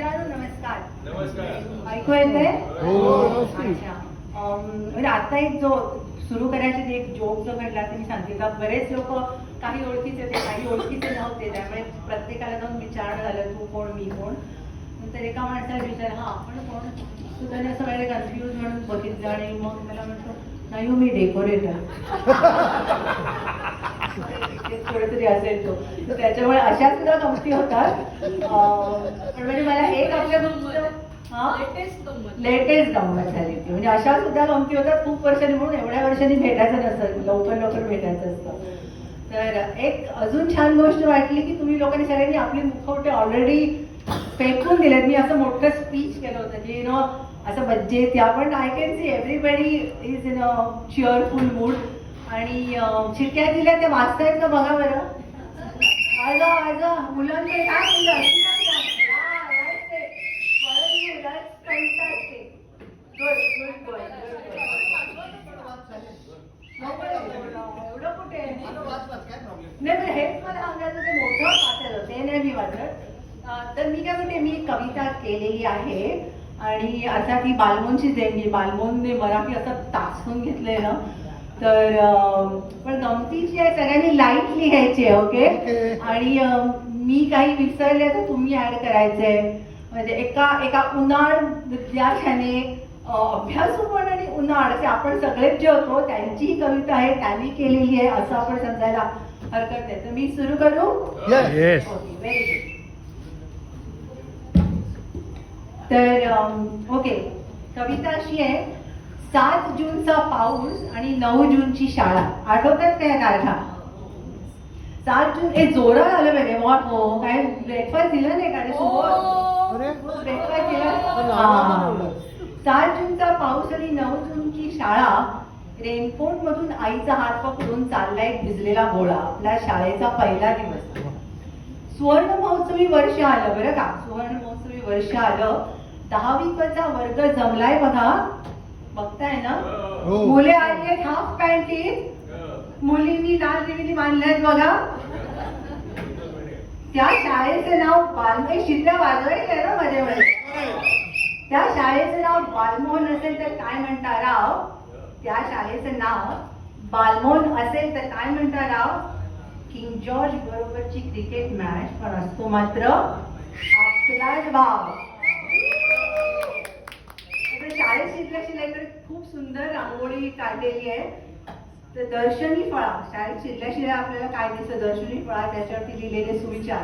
मित्रांनो नमस्कार. नमस्कार. ऐकू येते हो. म्हणजे आता एक जो सुरू करायचे एक जोक जो घडला ते मी सांगते. का बरेच लोक काही ओळखीचे ते काही ओळखीचे नव्हते. त्यामुळे प्रत्येकाला जाऊन विचारणं झालं तू कोण मी कोण. नंतर एका माणसाला विचार हा आपण कोण? तू त्याने असं वेळेला कन्फ्युज म्हणून बघितलं आणि मग मला म्हणतो नाही हो, मी डेकोरेटर थोडंतरी असेल तो. तर त्याच्यामुळे अशा सुद्धा गमती होतात. पण म्हणजे मला एक आपल्या हा? लेटेस्ट गंमत. झाली होती म्हणजे अशा सुद्धा गमती होतात. खूप वर्षांनी म्हणून एवढ्या वर्षांनी भेटायचं नसतं. लवकर लवकर भेटायचं असतं. तर एक अजून छान गोष्ट वाटली की तुम्ही लोकांनी सगळ्यांनी आपली मुखवटे ऑलरेडी फेकून दिलेत. मी असं मोठं स्पीच केलं होतं जे नो असं मज्जे त्या पण I can see everybody is in a cheerful mood आणि चिठ्ठ्या दिल्या ते वाचतायत का बघा बरं. आज आज मुलांचे काय मुलं कुठे नाही हेच मला सांगायचं ते मोठं ते नाही मी वाचत तर मी काय म्हणते मी कविता केलेली आहे. आणि आता ती बालमोनची देणगी बालमोनने मराठी असं तासून घेतलंय ना तर पण गमतीची आहे सगळ्यांनी लाइट लिहायची आहे ओके. आणि मी काही विसरले तर तुम्ही ऍड करायचंय म्हणजे एका एका उन्हाळ विद्यार्थ्याने अं, अभ्यासू पण आणि उन्हाळ असे आपण सगळेच जे होतो त्यांची ही कविता आहे त्यांनी केलेली आहे असं आपण समजायला हरकत नाही. तर मी सुरू करू? येस ओके व्हेरी गुड तर ओके. कविता अशी आहे सात जूनचा पाऊस आणि नऊ जूनची शाळा. आठवतात काय गारठा सात जून हे जोरात आलं पाहिजे. वॉट हो काय ब्रेकफास्ट दिलं नाही का ब्रेकफास्ट दिला? हा. सात जूनचा पाऊस आणि नऊ जूनची शाळा. रेनकोट मधून आईचा हात पकडून चाललाय एक भिजलेला गोळा. आपल्या शाळेचा पहिला दिवस. सुवर्ण महोत्सवी वर्ष आलं बरं का? सुवर्ण महोत्सवी वर्ष आलं. दहावीचा वर्ग जमलाय बघा. बघताय ना? हो. मुले आली आहेत हाफ पॅन्टीत मुलींनी लाल रिविली बांधल्यात बघा. त्या शाळेचं नाव बालमय शिद्या वाजवायची आहे ना मध्ये मध्ये. त्या शाळेचं नाव बालमोहन असेल तर काय म्हणता राव? त्या शाळेचं नाव बालमोहन असेल तर काय म्हणता राव? किंग जॉर्ज बरोबरची क्रिकेट मॅच पण असतो मात्र आपलाच भाव. शाळेत शिकल्या इकडे खूप सुंदर रांगोळी काढलेली आहे. तर दर्शनी फळा शाळेत शिरल्या शिरल्या आपल्याला काय दिसतं? दर्शनी फळा त्याच्यावरती लिहिलेले सुविचार.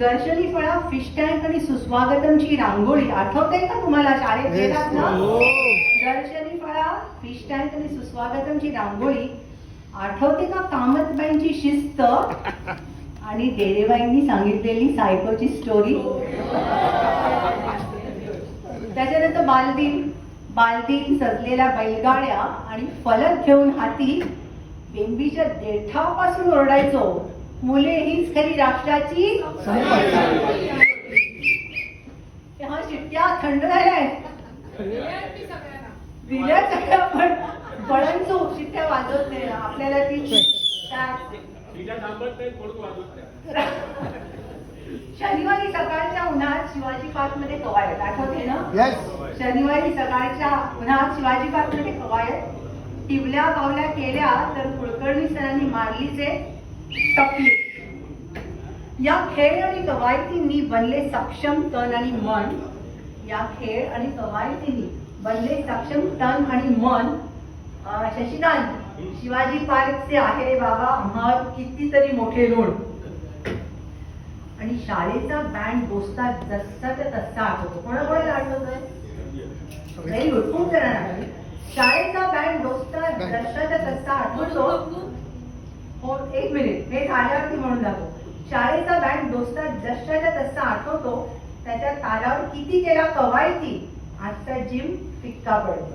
दर्शनी फळा फिश टँक आणि सुस्वागतमची रांगोळी. आठवते का तुम्हाला शाळेत गेलात ना? हो. दर्शनी फळा फिश टँक आणि सुस्वागतमची रांगोळी. आठवते का कामतबाईंची शिस्त? आणि डेरेबाईंनी सांगितलेली सायकोची स्टोरी त्याच्यानंतर बालदिन. बालदिन सजलेल्या बैलगाड्या आणि फलक घेऊन हाती बेंबीच्या देठापासून ओरडायचो. मुले हीच खरी राष्ट्राची हा शिट्ट्या थंड झाल्या दिल्या सगळ्या पण फळांचो शिट्ट्या वाजवत नाही. आपल्याला ती शनिवारी सकाळच्या उन्हात शिवाजी पार्कमध्ये कवायत. आठवते ना? येस शनिवारी सकाळच्या उन्हात शिवाजी पार्कमध्ये कवायत. टिवल्या पावल्या केल्या तर कुलकर्णी सरांनी मारलीचे टपले या खेळ आणि कवायतींनी बनले सक्षम तन आणि मन. या खेळ आणि कवायतींनी बनले सक्षम तन आणि मन. शशिकांत शिवाजी पार्कचे आहे रे बाबा आम्हा कितीतरी मोठे ऋण आणि शाळेचा बँड दोस्ता जसा तर तसा आठवतो. कोणा कोणाला आठवतोय? व्हेरी गुड जणांना आठवतोय. शाळेचा बँड दोस्ता जसा तर तसा आठवतो. हो एक मिनिट हे झाल्यावरती म्हणून दाखव. शाळेचा बँड दोस्ता जशाच्या तसा आठवतो त्याच्या तालावर किती केला कवायती? आजचा जिम फिक्का पडतो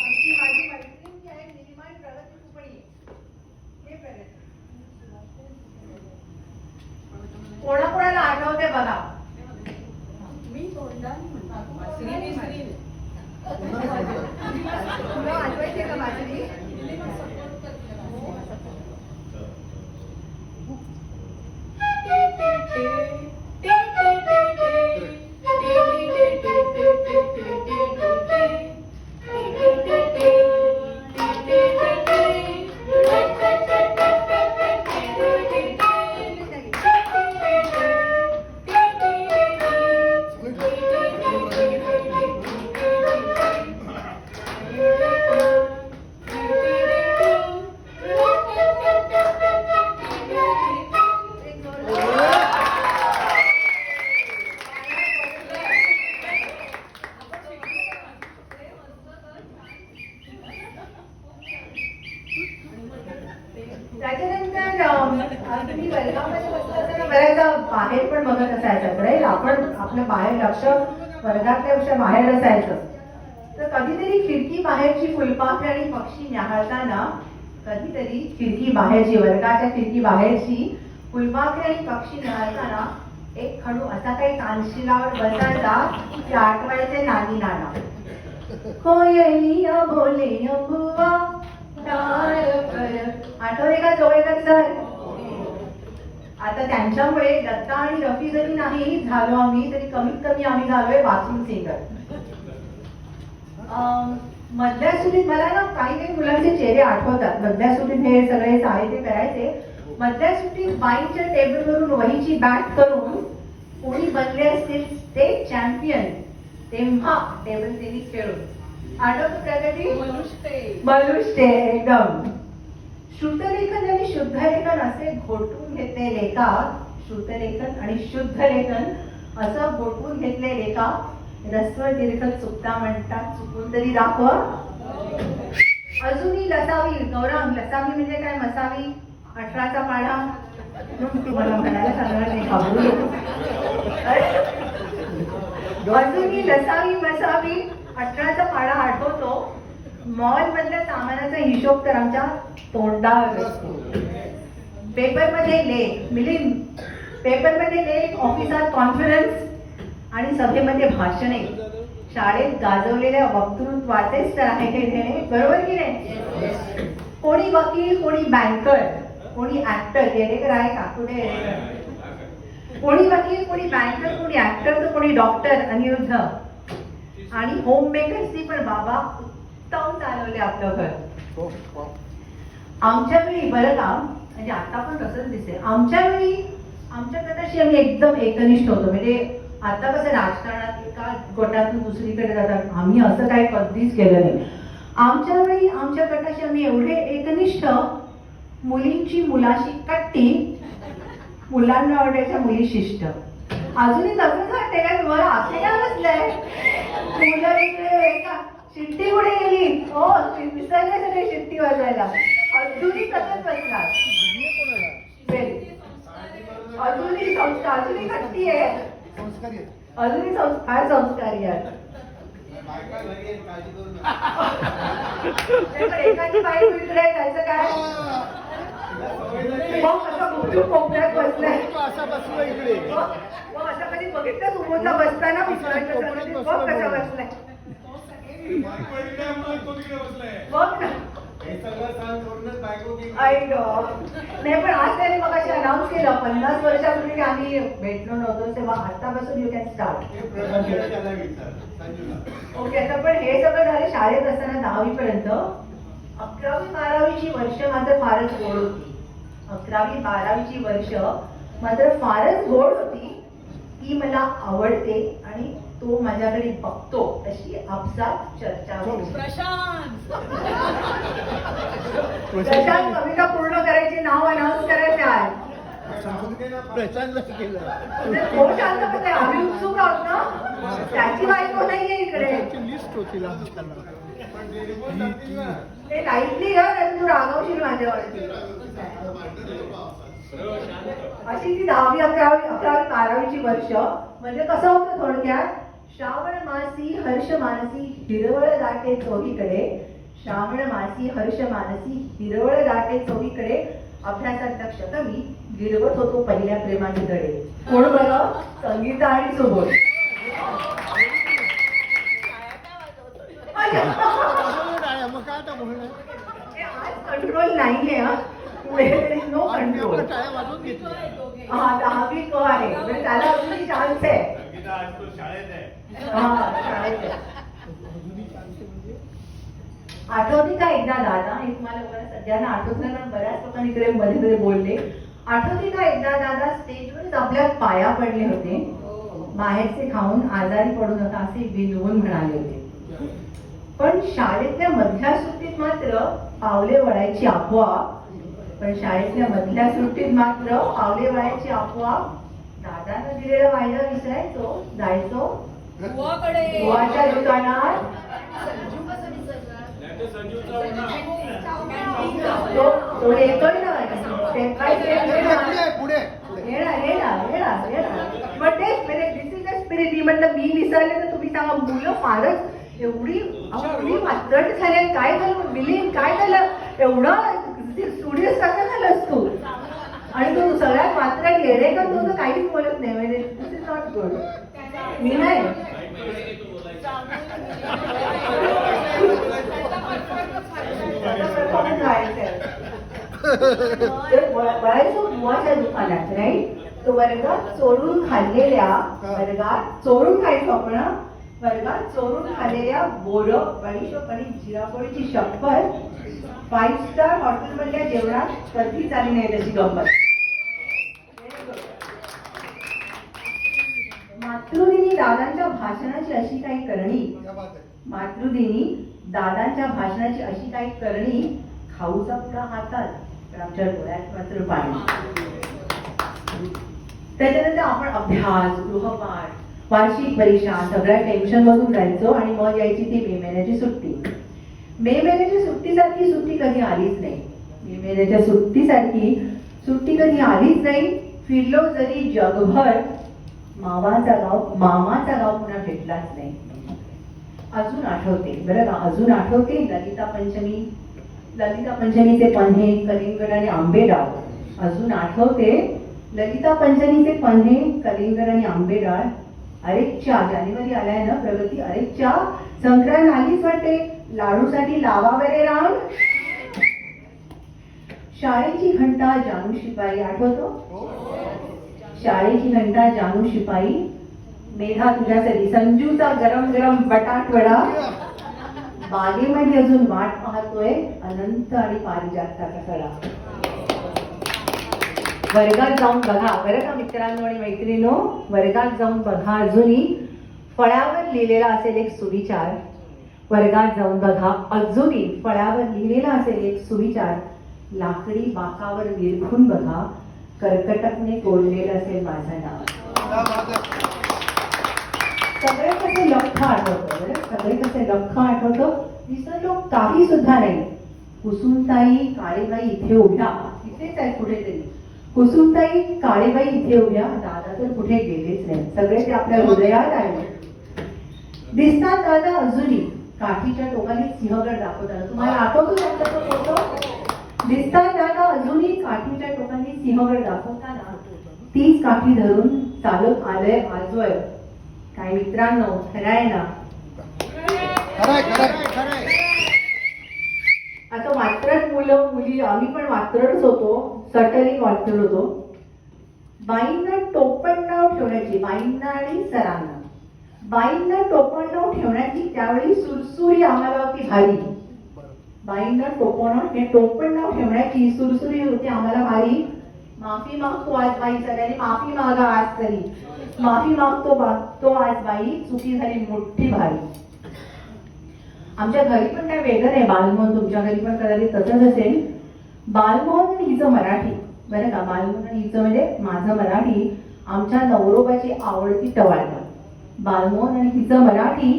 आमची माझी मैत्रीण जी आहे, निलिमा प्रगती कुपडी. हे प्रगती. कोणाकोणाला आठवते बघा. तुला आठवायचे का माझी वर्गामध्ये बऱ्याचदा बाहेर पण बघत असायचं. राईट आपण आपलं बाहेर लक्ष वर्गातल्यापेक्षा बाहेर असायचं. तर कधीतरी खिडकी बाहेरची फुलपाखरे आणि पक्षी न्याहाळताना कधीतरी खिडकी बाहेरची वर्गाच्या खिडकी बाहेरची फुलपाखरे आणि पक्षी न्याहाळताना एक खडू असा काही कानशिलावर बसायचा की आठवायचे नानी नाना कोयलिया भोले भुवा आठवले का जोळेकर सर आता त्यांच्यामुळे दत्ता आणि रफी जरी नाही झालो आम्ही तरी कमीत कमी आम्ही झालोय बाथरूम सिंगर मधल्या सुटीत मला ना काही काही मुलांचे चेहरे आठवतात. मधल्या सुटीत हे सगळे सारे ते करायचे. मधल्या सुटीत बाईच्या टेबलवरून वहीची बॅट करून कोणी बनले असतील स्टेट चॅम्पियन तेव्हा टेबल टेनिस खेळून. आठवत प्रगती बलुष्टे एकदम. श्रुतलेखन आणि शुद्धलेखन असे घोटून घेतले लेखा श्रुतलेखन आणि शुद्ध लेखन असं घोटून घेतले लेखा रस्व दीर्घ चुकता म्हणतात. चुकून तरी दाखव. अजूनही लसावी गौरव लसावी म्हणजे काय? मसावी? अठराचा पाढा मला म्हणायला सांगणार अजूनही लसावी मसावी अठराचा पाढा आठवतो. मॉल मधल्या सामानाचा हिशोब तर आमच्या तोंडावर असतो. पेपरमध्ये लेख मिलिंद. पेपरमध्ये लेख ऑफिसात कॉन्फरन्स आणि सभेमध्ये भाषणे. शाळेत गाजवलेल्या वक्तृत्वाचेच तर आहे हे देणे बरोबर की नाही? कोणी वकील कोणी बँकर कोणी ऍक्टर येडेकर आहे का? कुठे कोणी वकील कोणी बँकर कोणी ऍक्टर तर कोणी डॉक्टर अनिरुद्ध. आणि होम मेकर्सनी पण बाबा उत्तम चालवले आपलं घर आमच्या वेळी बरं का म्हणजे आता पण तसंच दिसेल आमच्या वेळी आमच्या गटाशी आम्ही एकदम एकनिष्ठ होतो. म्हणजे आता कसं राजकारणात एका गटातून दुसरीकडे जातात. आम्ही असं काही कधीच केलं नाही. आमच्या वेळी आमच्या गटाशी आम्ही एवढे एकनिष्ठ मुलींची मुलाशी कट्टी मुलांना आवडायच्या मुली शिष्ट. अजूनही तसंच वाटते का? तुम्हाला आपले काय बसलंय मुलं शिट्टी कुठे गेली? हो विसरले सगळे शिट्टी वाजवायला अजूनही तसंच बसणार. अजूनही संस्था अजूनही कट्टी आहे. अजूनही संस्कार संस्कारी आहे. नाही, एखादी बाई इकडे त्याचं काय? मग असं गुपचूप कोपऱ्यात बसलाय. मग असं कधी बघितलं समोरचा बसताना विसरायचं कधी कसा बसलाय? नाही पण आज त्यांनी मग अनाऊन्स केलं पन्नास वर्षापूर्वी आम्ही भेटलो नव्हतो तेव्हा आतापासून यू कॅन स्टार्ट ओके आता पण हे सगळं झालं शाळेत असताना दहावी पर्यंत अकरावी बारावीची वर्ष मात्र फारच गोड होती. अकरावी बारावीची वर्ष मात्र फारच गोड होती. ती मला आवडते. तो माझ्याकडे बघतो अशी आपसात चर्चा होती. प्रशांत. कविता पूर्ण करायची नाव अनाऊन्स करायचे आहे. म्हणजे तो शांत बसलाय. आम्ही उत्सुक आहोत ना. त्याची बायको नाहीये इकडे. ते लाईटली तू रागवशील माझ्यावरती. अशी ती दहावी अकरावी अकरावी बारावीची वर्ष. म्हणजे कसं होतं थोडक्यात? श्रावण मासी हर्ष मानसी हिरवळ दाटे चोहीकडे श्रावण मासी हर्ष मानसी हिरवळ दाटे चोहीकडे अभ्यासात लक्ष कमी गिरवत होतो पहिल्या प्रेमाचे धडे कोण बरं? संगीता आणि सुबोध. कंट्रोल नाहीये हा. नो कंट्रोल हा दहावी क आहे म्हणजे त्याला अजूनही चान्स का आज तो शाळेत आहे. आठवते का एकदा दादा हे तुम्हाला बऱ्याच सगळ्यांना आठवत नाही कारण बऱ्याच लोकांनी इकडे मध्ये मध्ये बोलले. आठवते का एकदा दादा स्टेजवरच आपल्या पाया पडले होते. बाहेरचे खाऊन आजारी पडू नका असे विनवून म्हणाले होते. पण शाळेतल्या मधल्या सुट्टीत मात्र पावले वळायची अफवा. पण शाळेतल्या मधल्या सुट्टीत मात्र पावले वळायची अफवा दादानं दिलेला वायदा विसरायचो जायचो. गोवाच्या दुकानात. पण इज मी म्हटलं मी विसरले तर तुम्ही सांगा मुलं फारच एवढी एवढी झाले काय झालं? बिलिंग काय झालं? एवढं सूर्य कसं झालं असतो वात्रट का तो? तर काहीच बोलत नाही म्हणजे दिस इज नॉट गुड मी नाही. बुवाच्या दुकानात राईट तो वर्गात चोरून खाल्लेल्या वर्गात चोरून खायचो आपण वर्गात चोरून खाल्लेल्या बोर बडीशोप आणि जिरापोळीची शपथ फाईव्ह स्टार हॉटेलमधल्या जेवणात कधीच आली नाही त्याची गंमत मातृदिनी दादांच्या भाषणाची अशी काही करणी मातृदिनी दादांच्या भाषणाची अशी काही करणी खाऊचा पुडा हातात पण आमच्या डोळ्यात मात्र पाणी. त्याच्यानंतर आपण अभ्यास गृहपाठ वार्षिक परीक्षा सगळ्या टेन्शन मधून जायचो आणि मग यायची ती मे महिन्याची सुट्टी. मे महिन्याच्या सुट्टीसारखी सुट्टी कधी आलीच नाही. मे महिन्याच्या सुट्टीसारखी सुट्टी कधी आलीच नाही. फिरलो जरी जगभर मामाचा गाव मामाचा गाव पुन्हा भेटलाच नाही. अजून आठवते. बरं का? अजून आठवते ललिता पंचमी. ललिता पंचमीचे पन्हे कलिंगड आणि आंबेडाळ. अजून आठवते ललिता पंचमीचे पन्हे कलिंगड आणि आंबेडाळ. अरेच्या जानेवारी आलाय ना प्रगती? अरेच्या संक्रांत आलीच वाटते. लाडूसाठी लावा बरे राम. शाळेची घंटा जानू शिपाई आठवतो? शाळेची घंटा जानू शिपाई. मेघा तुझ्यासाठी संजूचा गरम गरम बटाट वडा. बागेमध्ये अजून वाट पाहतोय. अनंत आणि पारिजातचा सडा वर्गात जाऊन बघा. बरं का मित्रांनो आणि मैत्रिणीनो? वर्गात जाऊन बघा अजूनही. फळ्यावर लिहिलेला असेल एक सुविचार. वर्गात जाऊन बघा. अजूनही फळ्यावर लिहिलेला असेल एक सुविचार. लाकडी बाकावर विरखून बघा. कर्कटकने तोडलेलं असेल माझं नाव. सगळे कसे लख आठवतं सगळे कसे लख आठवतं? विसरलो काही सुद्धा नाही. कुसुमताई काळेबाई इथे उभ्या. इथेच आहे कुठेतरी. कुसुमताई काळेबाई इथे उभ्या. दादा तर कुठे गेलेच नाही. सगळे ते आपल्या हृदयात आहे दिसतात दादा अजूनही. काठीच्या टोकाने सिंहगड दाखवताना तुम्हाला आठवतो त्यांचा तो फोटो? दिसतात दादा अजूनही काठीच्या टोकाने सिंहगड दाखवताना तीच काठी धरून चालत आलंय आजोय काय मित्रांनो खराय ना? आता वात्रट मुलं मुली आम्ही पण वात्रटच होतो. सटली वात्रट होतो. बाईंना टोपण नाव ठेवण्याची बाईंना आणि सरांना. बाईंना टोपण नाव ठेवण्याची त्यावेळी सुरसुरी आम्हाला होती भारी बाईंना टोपण हे टोपण नाव ठेवण्याची सुरसुरी होती आम्हाला बाई. माफी मागतो आज बाई सगळ्यांनी माफी मागा आज तरी. माफी मागतो तो आज बाई चुकी झाली मोठी भारी आमच्या घरी पण काय वेगळं नाही बालमोहन तुमच्या घरी पण कदाचित तसंच असेल. बालमोहन आणि हिचं मराठी. बरं का बालमोहन आणि हिचं म्हणजे माझं मराठी. आमच्या नवरोबाची आवडती टवाळी. बालमोहन आणि हिचं मराठी.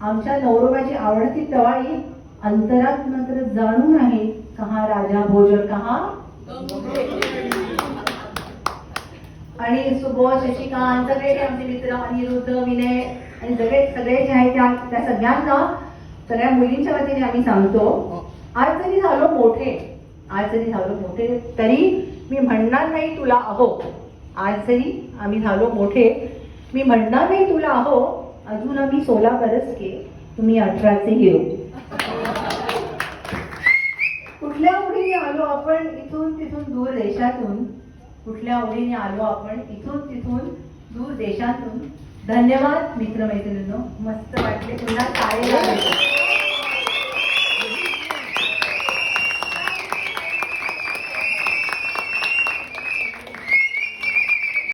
आमच्या नवरोबाची आवडती टवाळी अंतरात मात्र जाणून आहे कहा राजा भोजन कहा? आणि सुबोध शशिकांत सगळे आमचे मित्र अनिरुद्ध विनय आणि सगळे सगळे जे आहेत त्या त्या सगळ्यांना सगळ्या मुलींच्या वतीने आम्ही सांगतो आज जरी झालो मोठे आज जरी झालो मोठे तरी मी म्हणणार नाही तुला अहो. आज जरी आम्ही झालो मोठे मी म्हणणार नाही तुला अहो. अजून आम्ही सोळा बरस के तुम्ही अठराचे हिरो. कुठल्या ओढीने आलो आपण इथून तिथून दूर देशातून? कुठल्या ओढीने आलो आपण इथून तिथून दूर देशातून? धन्यवाद मित्रमैत्रिणींनो. मस्त वाटले. पुन्हा काय